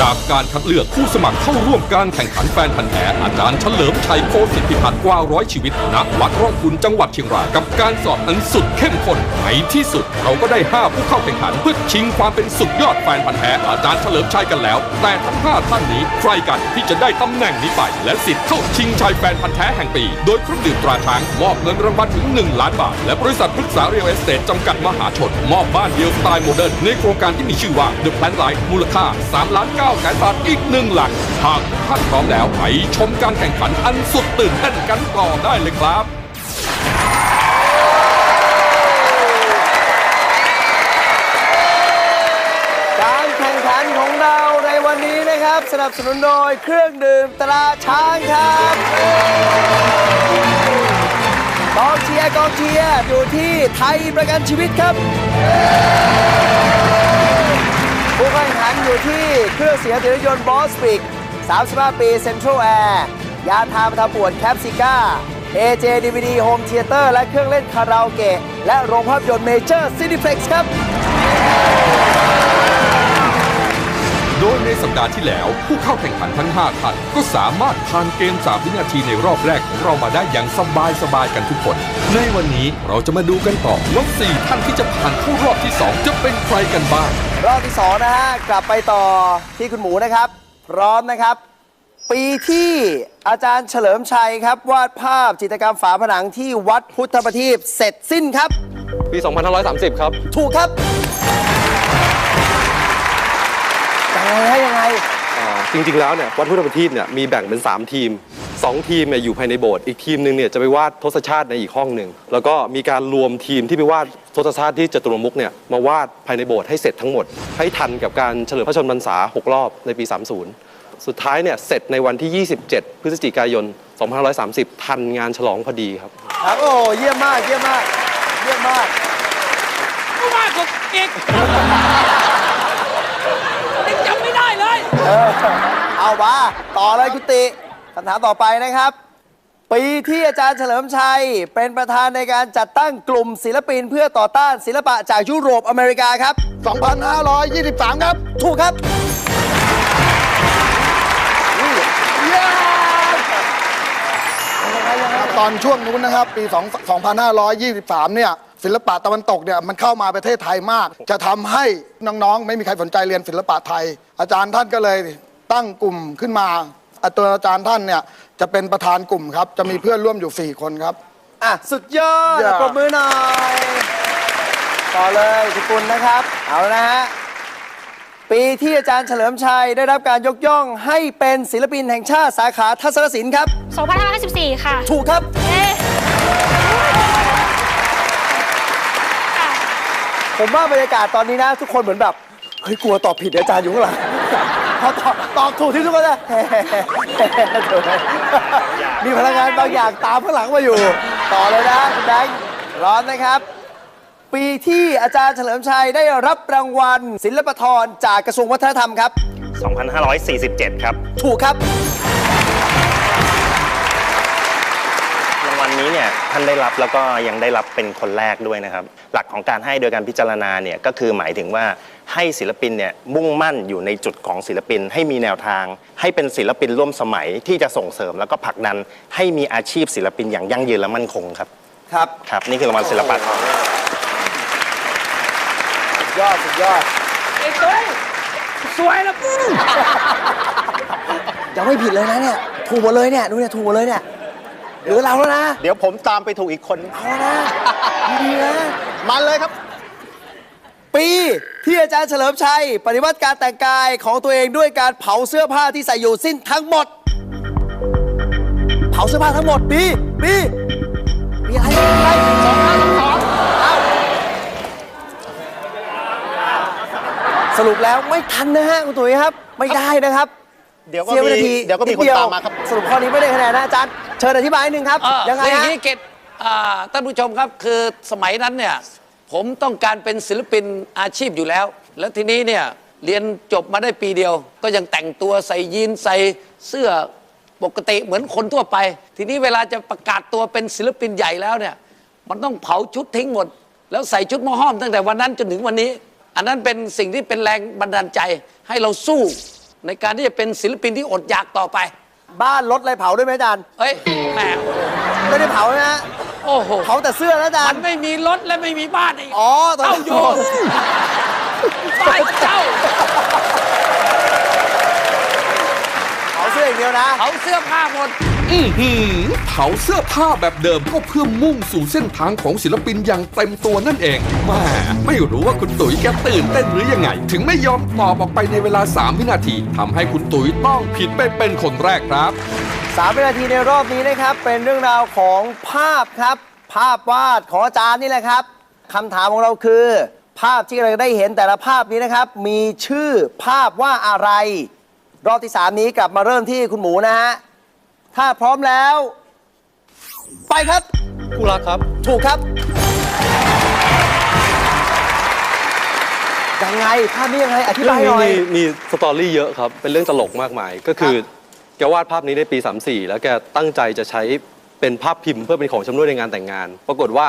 จากการคัดเลือกผู้สมัครเข้าร่วมการแข่งขันแฟนพันธ์แท้อาจารย์เฉลิมชัยโคสิทธิพัฒน์กว่าร้อยชีวิตณวัดร่องคุณจังหวัดเชียงรายกับการสอบอันสุดเข้มข้นในที่สุดเราก็ได้5ผู้เข้าแข่งขันเพื่อชิงความเป็นสุดยอดแฟนพันธ์แท้อาจารย์เฉลิมชัยกันแล้ว แต่ทั้ง5ท่านนี้ใครกันที่จะได้ตำแหน่งนี้ไป และสิทธิ์เข้าชิงชัยแฟนพันธ์แท้แห่งปี โดยเครื่องดื่มตราช้างมอบเงินรางวัลถึง 1 ล้านบาท และบริษัทพฤกษาเรียลเอสเตทจำกัดมหาชนมอบบ้านเดียวสไตล์โมเดิร์นในโครงการที่มีชื่อว่า The Plan Life มูลค่า3ล้าน9แสนบาทอีกหนึ่งหลังหากท่านพร้อมแล้วไปชมการแข่งขันอันสุดตื่นเต้นกันต่อได้เลยครับการแข่งขันของเราในวันนี้นะครับ สนับสนุนโดยเครื่องดื่มตราช้างครับกองเชียร์กองเชียร์อยู่ที่ไทยประกันชีวิตครับผู้แข่งขัน อยู่ที่เครื่องเสียงรถยนต์บอสปิก35 ปีเซ็นทรัลแอร์ยาทาหนะทำปวดแคปซิก้า AJ DVD Home Theater และเครื่องเล่นคาราโอเกะและโรงภาพยนตร์เมเจอร์ซินิเพ็กซ์ครับ โดยในสัปดาห์ที่แล้ว ผู้เข้าแข่งขันทั้ง 5ท่านก็สามารถผ่านเกม 3 วินาทีในรอบแรกของเรามาได้อย่างสบายสบายๆกันทุกคน ในวันนี้เราจะมาดูกันต่อว่า4ท่านที่จะผ่านเข้ารอบที่ 2 จะเป็นใครกันบ้าง รอบที่ 2 นะฮะ กลับไปต่อที่คุณหมูนะครับ พร้อมนะครับ ปีที่อาจารย์เฉลิมชัยครับ วาดภาพจิตรกรรมฝาผนังที่วัดพุทธประทีปเสร็จสิ้นครับ ปี 2530 ครับ ถูกครับ ยังไงฮะยังไง อ่าจริงๆ แล้วเนี่ยวัดพุทธประทีปเนี่ยมีแบ่งเป็น 3 ทีม 2 ทีมเนี่ยอยู่ภายในโบสถ์อีกทีมหนึ่งเนี่ยจะไปวาดทศชาติในอีกห้องหนึ่งแล้วก็มีการรวมทีมที่ไปวาดทศชาติที่จตุรมุกเนี่ยมาวาดภายในโบสถ์ให้เสร็จทั้งหมด ให้ทันกับการเฉลิมพระชนมพรรษา 6 รอบในปี 30 สุดท้ายเนี่ยเสร็จในวันที่ 27 พฤศจิกายน 2530 ทันงานฉลองพอดีครับ ครับโอ้เยี่ยมมากเยี่ยมมาก เยี่ยมมากมากกว่าอีกยังจำไม่ได้ เลยเอามาต่อเลยคุณติคำถามต่อไปนะครับ ปีที่อาจารย์เฉลิมชัย เป็นประธานในการจัดตั้งกลุ่มศิลปินเพื่อต่อต้านศิลปะจากยุโรปอเมริกาครับ 2523 ครับ ถูกครับ ตอนช่วงนู้นนะครับ ปี 2 2523 เนี่ย ศิลปะตะวันตกเนี่ยมันเข้ามาประเทศไทยมาก จะทำให้น้องๆ ไม่มีใครสนใจเรียนศิลปะไทย อาจารย์ท่านก็เลยตั้งกลุ่มขึ้นมาอะตัวอาจารย์ท่านเนี่ยจะเป็นประธานกลุ่มครับ จะมีเพื่อนร่วมอยู่ 4 คนครับ อะ สุดยอดยอดปรบมือหน่อย ต่อเลยคุณปุณนะครับ เอานะฮะ ปีที่อาจารย์เฉลิมชัยได้รับการยกย่องให้เป็นศิลปินแห่งชาติสาขาทัศนศิลป์ครับ 2554 ค่ะ ถูกครับเอ๊ะค่ะ ผมว่าบรรยากาศตอนนี้นะ ทุกคนเหมือนแบบเฮ้ยกลัวตอบผิดเดี๋ยวอาจารย์อยู่ข้างหลังพอตอบตอบถูกที่ทุกคนจะมีพลังงานบางอย่างตามข้างหลังมาอยู่ ต่อเลยนะคุณแบงค์ร้อนนะครับ ปีที่อาจารย์เฉลิมชัยได้รับรางวัล ศิลปธรจากกระทรวงวัฒนธรรมครับ 2547 ครับ ถูกครับรางวัล นี้เนี่ยท่านได้รับแล้วก็ยังได้รับเป็นคนแรกด้วยนะครับ หลักของการให้โดยการพิจารณาเนี่ยก็คือหมายถึงว่าให้ศิลปินเนี่ยมุ่งมั่นอยู่ในจุดของศิลปิน ให้มีแนวทาง ให้เป็นศิลปินร่วมสมัยที่จะส่งเสริมแล้วก็ผลักดัน ให้มีอาชีพศิลปินอย่างยั่งยืนและมั่นคงครับครับครับนี่คือรางวัลศิลปะทองสุดยอดสุดยอดไอ้เต้ยสวยแล้วยังไม่ผิดเลยนะเนี่ยถูกหมดเลยเนี่ยดูเนี่ยถูกหมดเลยเนี่ย เหลือเราแล้วนะเดี๋ยวผมตามไปถูกอีกคน เอาแล้วนะดีๆนะ มาเลยครับ ปีที่อาจารย์เฉลิมชัย ปฏิวัติการแต่งกายของตัวเองด้วยการเผาเสื้อผ้าที่ใส่อยู่สิ้นทั้งหมด เผาเสื้อผ้าทั้งหมดปีปีปีอะไรปีอะไรสองห้าสองสองสรุปแล้วไม่ทันนะฮะคุณตุ๋ยครับ ไม่ได้นะครับ เดี๋ยวก็เสียมีวินาทีเดี๋ยวก็มีคนดตามมาครับ สรุปข้อนี้ไม่ได้คะแนนนะอาจารย์เชิญอธิบายนิดนึงครับเอ่อยังไงคืออย่างฮะนี้เกตอ่าท่านผู้ชมครับคือสมัยนั้นเนี่ยผมต้องการเป็นศิลปินอาชีพอยู่แล้ว แล้วทีนี้เนี่ยเรียนจบมาได้ปีเดียว ก็ยังแต่งตัวใส่ยีนใส่เสื้อปกติเหมือนคนทั่วไป ทีนี้เวลาจะประกาศตัวเป็นศิลปินใหญ่แล้วเนี่ยมันต้องเผาชุดทิ้งหมด แล้วใส่ชุดหมอห้อมตั้งแต่วันนั้นจนถึงวันนี้ อันนั้นเป็นสิ่งที่เป็นแรงบันดาลใจให้เราสู้ ในการที่จะเป็นศิลปินที่อดอยากต่อไป บ้านรถอะไรเผาด้วยไหมอาจารย์เอ้ยแหมไม่ได้เผานะฮะโอ้โห เผาแต่เสื้อนะอาจารมันย์ ไม่มีรถและไม่มีบ้านอีกอ๋อตอนเจ้านั้นอยู่บ้านเจ้าเผาเสื้ออย่างเดียวนะ เขาเสื้อผ้าหมด อื้อหือเผาเสื้อผ้าแบบเดิมก็เพื่อมุ่งสู่เส้นทางของศิลปินอย่างเต็มตัวนั่นเองแม่ไม่รู้ว่าคุณตุ๋ยแกตื่นเต้นหรือยังไง ถึงไม่ยอมตอบออกไปในเวลา 3 วินาทีทำให้คุณตุ๋ยต้องผิดไปเป็นคนแรกครับสามวินาทีในรอบนี้นะครับ เป็นเรื่องราวของภาพครับ ภาพวาดของอาจารย์นี่แหละครับคำถามของเราคือ ภาพที่เราได้เห็นแต่ละภาพนี้นะครับ มีชื่อภาพว่าอะไร รอบที่ 3 นี้กลับมาเริ่มที่คุณหมูนะฮะ ถ้าพร้อมแล้ว ไปครับคู่รักครับ ถูกครับ ยังไงภาพนี้ยังไง อธิเรื่อบางยหนี้น่อย มีมีสตอรี่เยอะครับ เป็นเรื่องตลกมากมาย ก็คือแกวาดภาพนี้ในปี 34 แล้วแกตั้งใจจะใช้เป็นภาพพิมพ์เพื่อเป็นของชำร่วยในงานแต่งงาน ปรากฏว่า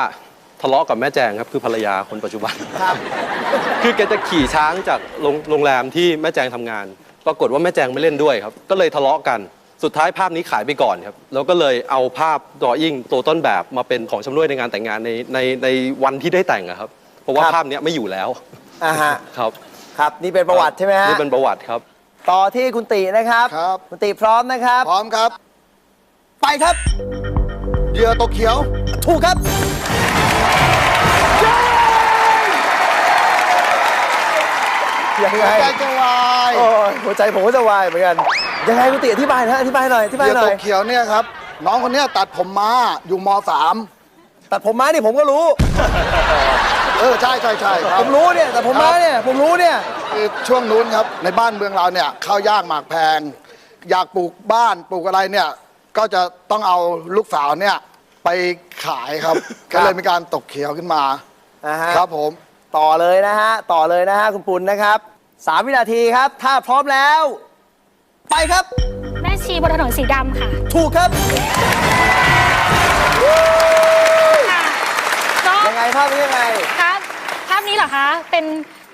ทะเลาะกับแม่แจงครับ คือภรรยาคนปัจจุบัน ครับ คือแกจะขี่ช้างจากโรงโรงแรมที่แม่แจงทำงาน ปรากฏว่าแม่แจงไม่เล่นด้วยครับ ก็เลยทะเลาะกัน สุดท้ายภาพนี้ขายไปก่อนครับแล้วก็เลยเอาภาพดอยิ่งตัวต้นแบบมาเป็นของชำร่วยในงานแต่งงานในในในวันที่ได้แต่งอะครับ เพราะว่าครับ ภาพเนี้ยไม่อยู่แล้วอ่าฮะครับครับ นี่เป็นประวัติใช่ไหมฮะนี่เป็นประวัติครับ ต่อที่คุณตินะครับครับคุณติพร้อมนะครับ พร้อมครับไปครับเหยื่อตกเขียว ถูกครับ ยังไงใจจะวาย โอ้ยหัวใจผมก็จะวายเหมือนกัน ยังไงคุณติอธิบายนะอธิบายหน่อยอธิเหบายยื่อหน่ตอยกเขียวเนี่ยครับ น้องคนเนี้ยตัดผมมาอยู่มสามตัดผมม้านี่ผมก็รู้ เออใช่ใช่ใช่ครับผมรู้เนี่ยแต่ผมม้าเนี่ยผมรู้เนี่ย คือช่วงนู้นครับ ในบ้านเมืองเราเนี่ยข้าวยากหมากแพง อยากปลูกบ้านปลูกอะไรเนี่ย ก็จะต้องเอาลูกสาวเนี่ยไปขายครับ ครับก็เลยมีการตกเขียวขึ้นมานะฮะครับผมต่อเลยนะฮะต่อเลยนะฮะคุณปุณนะครับสามวินาทีครับ ถ้าพร้อมแล้ว ไปครับ แม่ชีบนถนนสีดำค่ะถูกครับ ค่ะก็ยังไงภาพนี้ยังไง ครับภาพนี้เหรอคะ เป็น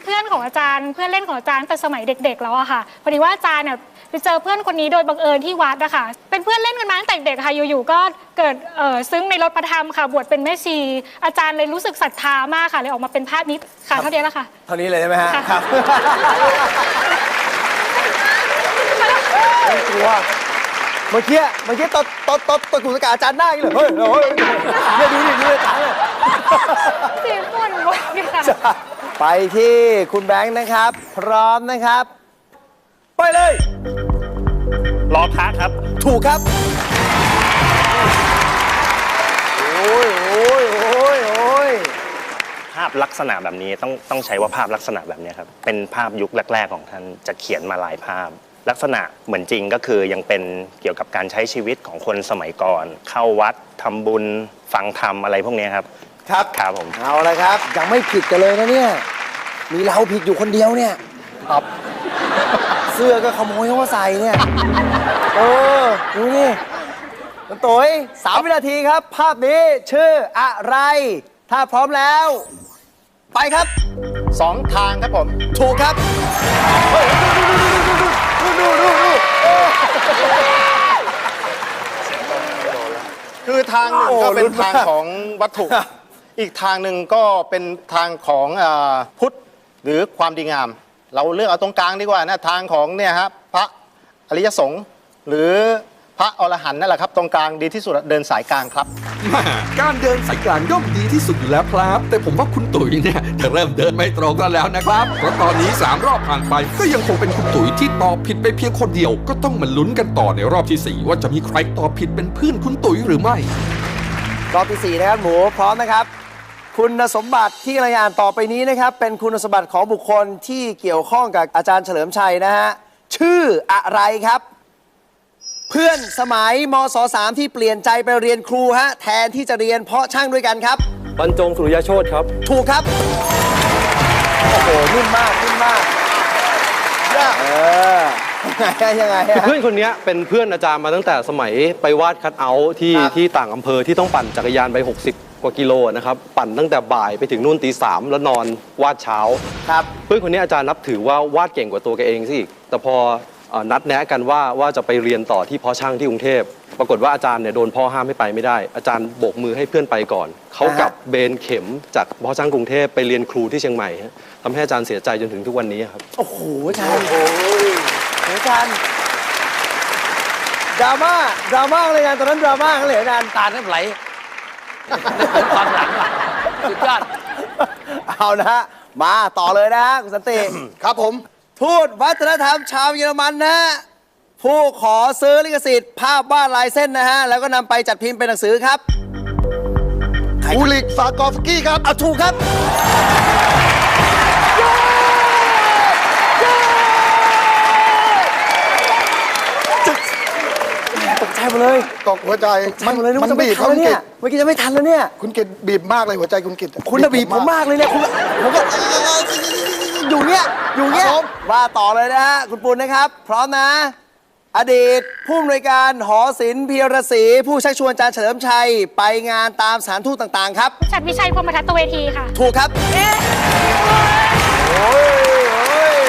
เพื่อนของอาจารย์ เพื่อนเล่นของอาจารย์แต่สมัยเด็ก ๆ แล้วอะค่ะ พอดีว่าอาจารย์เนี่ยไปเจอเพื่อนคนนี้โดยบังเอิญที่วัดอะค่ะเป็นเพื่อนเล่นกันมาตั้งแต่เด็กค่ะ อยู่ๆ ก็เกิดเอ่อซึ้งในรถพระธรรมค่ะ บวชเป็นแม่ชี อาจารย์เลยรู้สึกศรัทธามากค่ะ เลยออกมาเป็นภาพนี้ค่ะ เท่านี้แหละค่ะ เท่านี้เลยใช่ไหมฮะค่ะครับไม่ กลัวเมื่อกี้เมื่อกี้ตอนตอนตอนตอนกุศลกาอาจารย์หน้าอย่างนี้เลยเฮ้ยเฮ้ยเนี่ยดูดิดูดิอาจารย์เนี่ยเสียงปวดหัวเนี่ยค่ะไปที่คุณแบงค์นะครับ พร้อมนะครับ ไปเลยรอพระครับ ถูกครับโอ้ยโอ้ยโอ้ยโอ้ยภาพลักษณะแบบนี้ต้องต้องใช้ว่าภาพลักษณะแบบนี้ครับ เป็นภาพยุคแรก ๆ ของท่านจะเขียนมาหลายภาพ ลักษณะเหมือนจริงก็คือยังเป็นเกี่ยวกับการใช้ชีวิตของคนสมัยก่อน เข้าวัดทำบุญฟังธรรมอะไรพวกนี้ครับครับ ครับผม เอาละครับ ยังไม่ผิดกันเลยนะเนี่ย มีเราผิดอยู่คนเดียวเนี่ยครับเสื้อก็ขโมยเขามาใส่เนี่ยเออดูนี่คุณตุ๋ยสามวินาทีครับ ภาพนี้ชื่ออะไร ถ้าพร้อมแล้ว ไปครับ สองทางครับผม ถูกครับดู ดูดูดูคือทางหนึ่งโอ้ก็เป็นลุ้นมากทางของวัตถุ อีกทางหนึ่งก็เป็นทางของเอ่อพุทธหรือความดีงาม เราเลือกเอาตรงกลางดีกว่านะทางของเนี่ยครับพระอริยสงฆ์หรือ พระอรหันต์นั่นแหละครับ ตรงกลางดีที่สุดเดินสายกลางครับ แม่การเดินสายกลางย่อมดีที่สุดอยู่แล้วครับ แต่ผมว่าคุณตุ๋ยเนี่ยจะเริ่มเดินไม่ตรงกันแล้วนะครับ เพราะตอนนี้ 3 รอบผ่านไป ก็ยังคงเป็นคุณตุ๋ยที่ตอบผิดไปเพียงคนเดียว ก็ต้องมาลุ้นกันต่อในรอบทีสี่4ว่าจะมีใครตอบผิดเป็นเพื่อนคุณตุ๋ยหรือไม่ รอบที่สี่นะครับหมูพร้อมนะครับ คุณสมบัติที่รายงานต่อไปนี้นะครับ เป็นคุณสมบัติของบุคคลที่เกี่ยวข้องกับอาจารย์เฉลิมชัยนะฮะชื่ออะไรครับ เพื่อนสมัยมศ3ที่เปลี่ยนใจไปเรียนครูฮะ แทนที่จะเรียนเพาะช่างด้วยกันครับ บรรจงสุริยโชตครับ ถูกครับ โอ้โหนิ่มมากนิ่มมากเออเยังไงฮะ เพื่อนคนเนี้ยเป็นเพื่อนอาจารย์มาตั้งแต่สมัยไปวาดคัทเอาท์ที่ครับที่ต่างอำเภอที่ต้องปั่นจักรยานไป 60 กว่ากิโลนะครับ ปั่นตั้งแต่บ่ายไปถึงนู่นตีสามแล้วนอนวาดเช้าครับ เพื่อนคนนี้อาจารย์นับถือว่าวาดเก่งกว่าตัวแกเองซะอีกแต่พอเอ่อ นัดแนะกันว่าว่าจะไปเรียนต่อที่เพอช่างที่กรุงเทพ ปรากฏว่าอาจารย์เนี่ยโดนพ่อห้ามให้ไปไม่ได้ อาจารย์โบกมือให้เพื่อนไปก่อน เขากลับเบนเข็มจากเพอช่างกรุงเทพไปเรียนครูที่เชียงใหม่ฮะทำให้อาจารย์เสียใจจนถึงทุกวันนี้ครับ โอ้โหอาจารย์โอ้ยอาจารย์ดราม่าดราม่าเลยอาจารย์ตอนนั้นดราม่ากันเลยอาจารย์ตาน้ำไหลความหลังอะสุดยอดเอานะฮะมาต่อเลยนะฮะคุณสันติครับผม ทูตวัฒนธรรมชาวเยอรมันนะฮะผู้ขอซื้อลิขสิทธิ์ภาพวาดลายเส้นนะฮะ แล้วก็นำไปจัดพิมพ์เป็นหนังสือครับอูลิกซากอฟสกี้ครับเอาถูกครับ ตกใจหมดเลยตกหัวใจใช่หมดเลยนึกมัว่าจะไม่บีบทันเขาแล้วคุเนี่ณกิยตเมื่อกี้จะไม่ทันแล้วเนี่ย คุณกิตบีบมากเลยหัวใจคุณกิตคุณน่ะบีบผมมากเลยเนี่ยคุณผมก็ อยู่เนี่ยอยู่เนี่ยครับผมว่าต่อเลยนะฮะคุณปุณนะครับ พร้อมนะ อดีตผู้อำนวยการหอศิลป์พีระศรีผู้ชักชวนอาจารย์เฉลิมชัย ไปงานตามสถานทูตต่างๆ ครับฉัดวิชัยพรหมทัตตเวทีค่ะ ถูกครับโอ้ย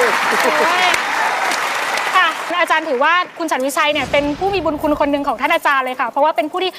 โอ้ยค่ะอาจารย์ถือว่าคุณฉัดวิชัยเนี่ยเป็นผู้มีบุญคุณคนหนึ่งของท่านอาจารย์เลยค่ะ เพราะว่าเป็นผู้ที่